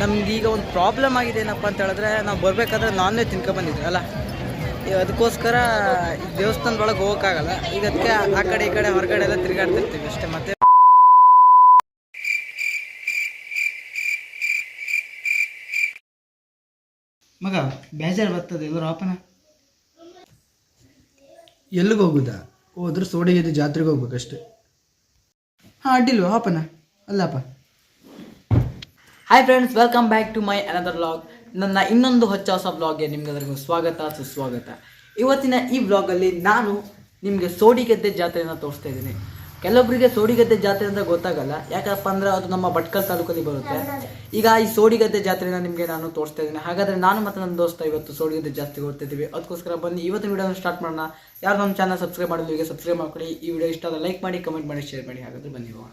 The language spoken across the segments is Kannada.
ನಮ್ಗೀಗ ಒಂದು ಪ್ರಾಬ್ಲಮ್ ಆಗಿದೆ ಏನಪ್ಪ ಅಂತ ಹೇಳಿದ್ರೆ, ನಾವು ಬರಬೇಕಾದ್ರೆ ನಾನ್ ವೆಜ್ ತಿನ್ಕೊ ಬಂದಿದ್ವಿ, ಅಲ್ಲ? ಅದಕ್ಕೋಸ್ಕರ ದೇವಸ್ಥಾನದೊಳಗೆ ಹೋಗೋಕ್ಕಾಗಲ್ಲ. ಈಗ ಅದಕ್ಕೆ ಆ ಕಡೆ ಈ ಕಡೆ ಹೊರಗಡೆ ಎಲ್ಲ ತಿರುಗಾಡ್ತಿರ್ತೀವಿ ಅಷ್ಟೇ, ಮತ್ತೆ ಮಗ, ಬೇಜಾರು ಬರ್ತದೆ ಎಲ್ಲರೂ ಆಪನ ಎಲ್ಲಿಗೆ ಹೋಗುದಾ? ಹೋದ್ರೆ ಸೋಡಿಗೆದ್ದು ಜಾತ್ರೆಗೆ ಹೋಗ್ಬೇಕಷ್ಟೆ. ಹಾಂ, ಅಡ್ಡಿಲ್ವ ಆಪನ ಅಲ್ಲಪ್ಪ. Hi friends welcome back to my another vlog ನನ್ನ ಇನ್ನೊಂದು ಹೊಚ್ಚ ಹೊಸ ವ್ಲಾಗ್ಗೆ ನಿಮ್ಗೆಲ್ಲರಿಗೂ ಸ್ವಾಗತ, ಸುಸ್ವಾಗತ. ಇವತ್ತಿನ ಈ ವ್ಲಾಗಲ್ಲಿ ನಾನು ನಿಮಗೆ ಸೋಡಿಗೆದ್ದೆ ಜಾತ್ರೆಯನ್ನು ತೋರಿಸ್ತಾ ಇದ್ದೀನಿ. ಕೆಲವೊಬ್ಬರಿಗೆ ಸೋಡಿಗದ್ದೆ ಜಾತ್ರೆ ಅಂತ ಗೊತ್ತಾಗಲ್ಲ. ಯಾಕಪ್ಪ ಅಂದರೆ ಅದು ನಮ್ಮ ಭಟ್ಕಲ್ ತಾಲೂಕಲ್ಲಿ ಬರುತ್ತೆ. ಈಗ ಈ ಸೋಡಿಗದ್ದೆ ಜಾತ್ರೆಯನ್ನು ನಿಮಗೆ ನಾನು ತೋರಿಸ್ತಾ ಇದ್ದೀನಿ. ಹಾಗಾದರೆ ನಾನು ಮತ್ತು ನನ್ನ ದೋಸ್ತ ಇವತ್ತು ಸೋಡಿಗದ್ದೆ ಜಾತ್ರೆಗೆ ಹೋಗ್ತಿದ್ದೀವಿ. ಅದಕ್ಕೋಸ್ಕರ ಬನ್ನಿ, ಇವತ್ತಿನ ವಿಡಿಯೋನ ಸ್ಟಾರ್ಟ್ ಮಾಡೋಣ. ಯಾರು ನಮ್ಮ ಚಾನಲ್ ಸಬ್ಸ್ಕ್ರೈಬ್ ಮಾಡಿದ್ರು ಈಗ ಸಬ್ಸ್ಕ್ರೈಬ್ ಮಾಡ್ಕೊಳ್ಳಿ ಈ ವಿಡಿಯೋ ಇಷ್ಟ ಆದ ಲೈಕ್ ಮಾಡಿ ಕಮೆಂಟ್ ಮಾಡಿ ಶೇರ್ ಮಾಡಿ. ಹಾಗಾದರೆ ಬನ್ನಿ ಹೋಗೋಣ.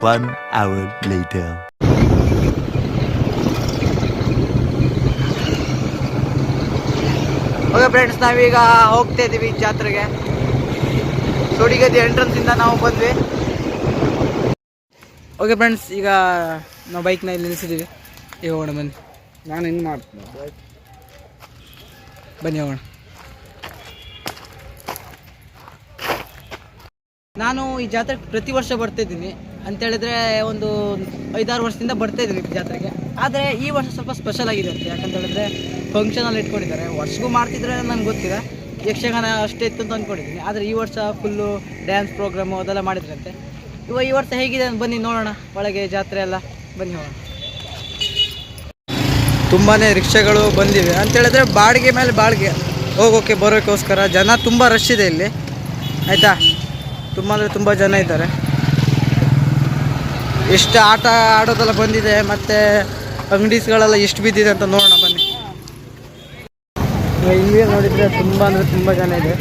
One hour later. Okay friends ನಾವೀಗ ಹೋಗ್ತಾ ಇದ್ದೀವಿ ಜಾತ್ರೆಗೆ. ಸೋಡಿಗದ್ದೆ ಎಂಟ್ರೆನ್ಸ್ ಇಂದ ನಾವು ಬಂದ್ವಿ. ಓಕೆ ಫ್ರೆಂಡ್ಸ್ ಈಗ ನಾವು ಬೈಕ್ನ ಇಲ್ಲಿ ನಿಲ್ಲಿಸಿದ್ದೀವಿ ಈಗ ಹೋಗೋಣ ಬನ್ನಿ. ನಾನು ಹಿಂಗೆ ಮಾಡ್ತೀನಿ. ಬನ್ನಿ ಹೋಗೋಣ. ನಾನು ಈ ಜಾತ್ರೆಗೆ ಪ್ರತಿ ವರ್ಷ ಬರ್ತಾ ಇದ್ದೀನಿ ಅಂತ ಹೇಳಿದ್ರೆ ಒಂದು ಐದಾರು ವರ್ಷದಿಂದ ಬರ್ತಾ ಇದ್ರಿ ಜಾತ್ರೆಗೆ. ಆದರೆ ಈ ವರ್ಷ ಸ್ವಲ್ಪ ಸ್ಪೆಷಲ್ ಆಗಿದೆ ಅಂತ ಯಾಕಂತ ಹೇಳಿದ್ರೆ ಫಂಕ್ಷನಲ್ಲಿ ಇಟ್ಕೊಂಡಿದ್ದಾರೆ. ವರ್ಷಗೂ ಮಾಡ್ತಿದ್ರೆ ನನಗೆ ಗೊತ್ತಿಲ್ಲ. ಯಕ್ಷಗಾನ ಅಷ್ಟೇ ಇತ್ತು ಅಂತ ಅಂದ್ಕೊಂಡಿದ್ದೀನಿ ಆದರೆ ಈ ವರ್ಷ ಫುಲ್ಲು ಡ್ಯಾನ್ಸ್ ಪ್ರೋಗ್ರಾಮು ಅದೆಲ್ಲ ಮಾಡಿದ್ರಂತೆ. ಇವಾಗ ಈ ವರ್ಷ ಹೇಗಿದೆ ಅಂತ ಬನ್ನಿ ನೋಡೋಣ. ಒಳಗೆ ಜಾತ್ರೆ ಎಲ್ಲ ಬನ್ನಿ ನೋಡೋಣ ತುಂಬಾ ರಿಕ್ಷಾಗಳು ಬಂದಿವೆ. ಅಂತ ಹೇಳಿದ್ರೆ ಬಾಡಿಗೆ ಮೇಲೆ ಬಾಡಿಗೆ. ಹೋಗೋಕ್ಕೆ ಬರೋಕ್ಕೋಸ್ಕರ ಜನ ತುಂಬ ರಶ್ ಇದೆ ಇಲ್ಲಿ. ಆಯಿತಾ? ತುಂಬ ಅಂದರೆ ತುಂಬ ಜನ ಇದ್ದಾರೆ. ಎಷ್ಟು ಆಟ ಆಡೋದೆಲ್ಲ ಬಂದಿದೆ ಮತ್ತು ಅಂಗಡೀಸ್ಗಳೆಲ್ಲ ಎಷ್ಟು ಬಿದ್ದಿದೆ ಅಂತ ನೋಡೋಣ, ಬನ್ನಿ. ಇಲ್ಲಿ ನೋಡಿದರೆ ತುಂಬ ಅಂದರೆ ತುಂಬ ಜನ ಇದೆ.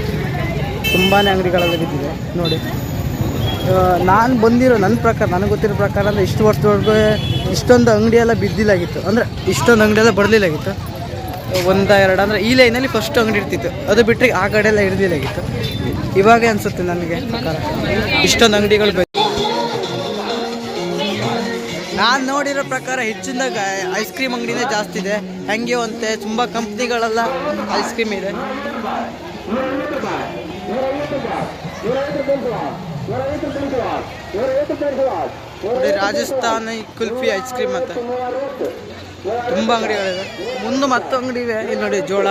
ತುಂಬಾ ಅಂಗಡಿಗಳೆಲ್ಲ ಬಿದ್ದಿದೆ, ನೋಡಿ. ನಾನು ಬಂದಿರೋ ನನ್ನ ಪ್ರಕಾರ, ನನಗೆ ಗೊತ್ತಿರೋ ಪ್ರಕಾರ ಅಂದರೆ ಇಷ್ಟು ವರ್ಷದವರೆಗೂ ಇಷ್ಟೊಂದು ಅಂಗಡಿಯೆಲ್ಲ ಬಿದ್ದಿಲ್ಲಾಗಿತ್ತು. ಅಂದರೆ ಇಷ್ಟೊಂದು ಅಂಗಡಿ ಎಲ್ಲ ಬರಲಿಲ್ಲಾಗಿತ್ತು. ಒಂದ, ಎರಡು, ಅಂದರೆ ಈ ಲೈನಲ್ಲಿ ಫಸ್ಟ್ ಅಂಗಡಿ ಇರ್ತಿತ್ತು. ಅದು ಬಿಟ್ಟರೆ ಆ ಕಡೆ ಎಲ್ಲ ಇರ್ದಿಲ್ಲಾಗಿತ್ತು ಇವಾಗ ಅನಿಸುತ್ತೆ ನನಗೆ ಪ್ರಕಾರ. ಇಷ್ಟೊಂದು ಅಂಗಡಿಗಳು ಬೆ ನಾನು ನೋಡಿರೋ ಪ್ರಕಾರ ಹೆಚ್ಚಿನದಾಗ ಐಸ್ ಕ್ರೀಮ್ ಅಂಗಡಿನೇ ಜಾಸ್ತಿ ಇದೆ. ಹೆಂಗೆ ಅಂತೆ ತುಂಬ ಕಂಪ್ನಿಗಳೆಲ್ಲ ಐಸ್ ಕ್ರೀಮ್ ಇದೆ. ನೋಡಿ ರಾಜಸ್ಥಾನಿ ಕುಲ್ಫಿ ಐಸ್ ಕ್ರೀಮ್ ಅಂತ ತುಂಬ ಅಂಗಡಿಗಳಿವೆ ಮುಂದೆ ಮತ್ತೆ ಅಂಗಡಿ ಇವೆ ಇಲ್ಲಿ ನೋಡಿ ಜೋಳ.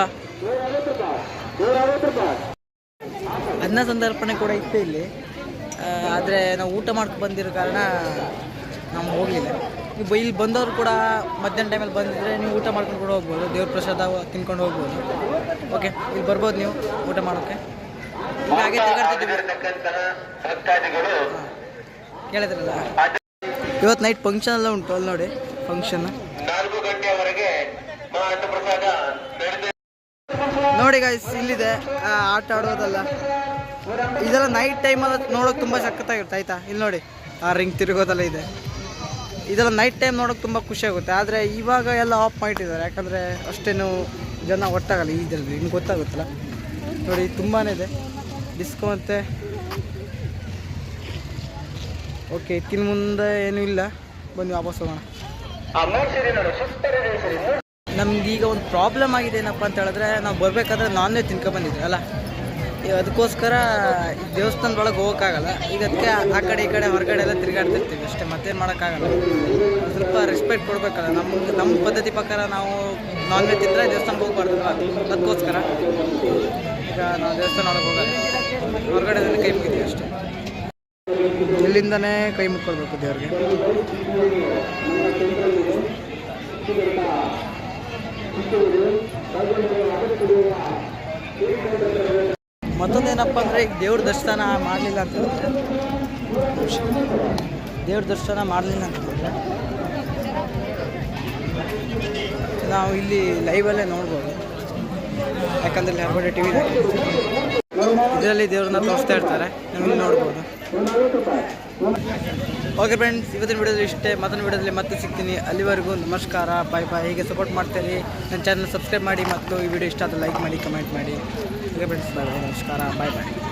ಅನ್ನ ಸಂದರ್ಪಣೆ ಕೂಡ ಇತ್ತು ಇಲ್ಲಿ. ಆದರೆ ನಾವು ಊಟ ಮಾಡ್ಕೊಂಡು ಬಂದಿರೋ ಕಾರಣ ನಾವು ಹೋಗಲಿಲ್ಲ ನೀವು ಇಲ್ಲಿ ಬಂದವರು ಕೂಡ ಮಧ್ಯಾಹ್ನ ಟೈಮಲ್ಲಿ ಬಂದಿದ್ರೆ ನೀವು ಊಟ ಮಾಡ್ಕೊಂಡು ಕೂಡ ಹೋಗ್ಬೋದು. ದೇವ್ರ ಪ್ರಸಾದ ತಿನ್ಕೊಂಡು ಹೋಗ್ಬೋದು. ಓಕೆ ಇಲ್ಲಿ ಬರ್ಬೋದು ನೀವು ಊಟ ಮಾಡೋಕ್ಕೆ ಹಾಗೆ. ಕೇಳಿದ್ರಲ್ಲ? ಇವತ್ತು ನೈಟ್ ಫಂಕ್ಷನ್ ಎಲ್ಲ ಉಂಟು ಅಲ್ಲಿ ನೋಡಿ ಫಂಕ್ಷನ್ ನೋಡಿ ಗಾಯ್ಸ್ ಇಲ್ಲಿದೆ. ಆಟ ಆಡೋದಲ್ಲ. ಇದೆಲ್ಲ ನೈಟ್ ಟೈಮಲ್ಲಿ ನೋಡೋಕೆ ತುಂಬ ಸಖತ್ತಾಗಿರುತ್ತೆ, ಆಯ್ತಾ? ಇಲ್ಲಿ ನೋಡಿ, ಆ ರಿಂಗ್ ತಿರುಗೋದೆಲ್ಲ ಇದೆ. ಇದೆಲ್ಲ ನೈಟ್ ಟೈಮ್ ನೋಡೋಕೆ ತುಂಬ ಖುಷಿ ಆಗುತ್ತೆ. ಆದರೆ ಇವಾಗ ಎಲ್ಲ ಆಫ್ ಮಾಡಿಟ್ಟಿದ್ದಾರೆ. ಯಾಕಂದರೆ ಅಷ್ಟೇನು ಜನ ಒಟ್ಟಾಗಲ್ಲ ಇದರಲ್ಲಿ. ನಿಮ್ಗೆ ಗೊತ್ತಾಗುತ್ತಲ್ಲ? ನೋಡಿ ತುಂಬಾ ಇದೆ. ಡಿಸ್ಕೋ ಮತ್ತೆ ಓಕೆ ಇತ್ತಿನ ಮುಂದೆ ಏನೂ ಇಲ್ಲ. ಬನ್ನಿ ವಾಪಸ್ ಹೋಗೋಣ. ನಮ್ಗೀಗ ಒಂದು ಪ್ರಾಬ್ಲಮ್ ಆಗಿದೆ ಏನಪ್ಪ ಅಂತ ಹೇಳಿದ್ರೆ, ನಾವು ಬರಬೇಕಾದ್ರೆ ನಾನ್ ವೆಜ್ ಬಂದಿದ್ವಿ, ಅಲ್ಲ? ಈಗ ಅದಕ್ಕೋಸ್ಕರ ಈ ದೇವಸ್ಥಾನದೊಳಗೆ ಹೋಗೋಕ್ಕಾಗಲ್ಲ. ಈಗ ಅದಕ್ಕೆ ಆ ಕಡೆ ಈ ಕಡೆ ಹೊರಗಡೆ ಎಲ್ಲ ತಿರುಗಾಡ್ತಿರ್ತೀವಿ ಅಷ್ಟೇ, ಮತ್ತೇನು ಮಾಡೋಕ್ಕಾಗಲ್ಲ. ಸ್ವಲ್ಪ ರೆಸ್ಪೆಕ್ಟ್ ಕೊಡಬೇಕಲ್ಲ. ನಮ್ಮ ನಮ್ಮ ಪದ್ಧತಿ ಪ್ರಕಾರ ನಾವು ನಾನ್ ವೆಜ್ ತಿಂದರೆ ದೇವಸ್ಥಾನಕ್ಕೆ ಹೋಗ್ಬಾರ್ದು ಅದಕ್ಕೋಸ್ಕರ ಈಗ ನಾವು ದೇವಸ್ಥಾನ ಒಳಗೆ ಹೋಗಲ್ಲ. ಹೊರಗಡೆ ಕೈ ಮುಗಿದೀವಿ ಅಷ್ಟೇ. ಇಲ್ಲಿಂದನೇ ಕೈ ಮುಕ್ಕೊಳ್ಬೇಕು ದೇವ್ರಿಗೆ ಮತ್ತೊಂದೇನಪ್ಪ ಅಂದರೆ ದೇವ್ರ ದರ್ಶನ ಮಾಡಲಿಲ್ಲ ಅಂತ ದೇವ್ರ ದರ್ಶನ ಮಾಡಲಿಲ್ಲ ಅಂತ ನಾವು ಇಲ್ಲಿ ಲೈವಲ್ಲೇ ನೋಡ್ಬೋದು. ಯಾಕಂದ್ರೆ ಇಲ್ಲಿ ಹರ್ಬಡೆ ಟಿ ವಿ ಇದರಲ್ಲಿ ದೇವ್ರನ್ನ ತೋರಿಸ್ತಾ ಇರ್ತಾರೆ. ನೀವು ನೋಡ್ಬೋದು. ಓಕೆ ಫ್ರೆಂಡ್ಸ್ ಇವತ್ತಿನ ವಿಡಿಯೋದಲ್ಲಿ ಇಷ್ಟೇ. ಮತ್ತೊಂದು ವಿಡಿಯೋದಲ್ಲಿ ಮತ್ತೆ ಸಿಗ್ತೀನಿ. ಅಲ್ಲಿವರೆಗೂ ನಮಸ್ಕಾರ. ಬಾಯ್ ಬಾಯ್ ಹೀಗೆ ಸಪೋರ್ಟ್ ಮಾಡ್ತೀರಿ, ನನ್ನ ಚಾನಲ್ ಸಬ್ಸ್ಕ್ರೈಬ್ ಮಾಡಿ ಮತ್ತು ಈ ವಿಡಿಯೋ ಇಷ್ಟ ಆದರೆ ಲೈಕ್ ಮಾಡಿ ಕಮೆಂಟ್ ಮಾಡಿ. ಓಕೆ ಫ್ರೆಂಡ್ಸ್ ಬಾಯ್ ನಮಸ್ಕಾರ. ಬಾಯ್ ಬಾಯ್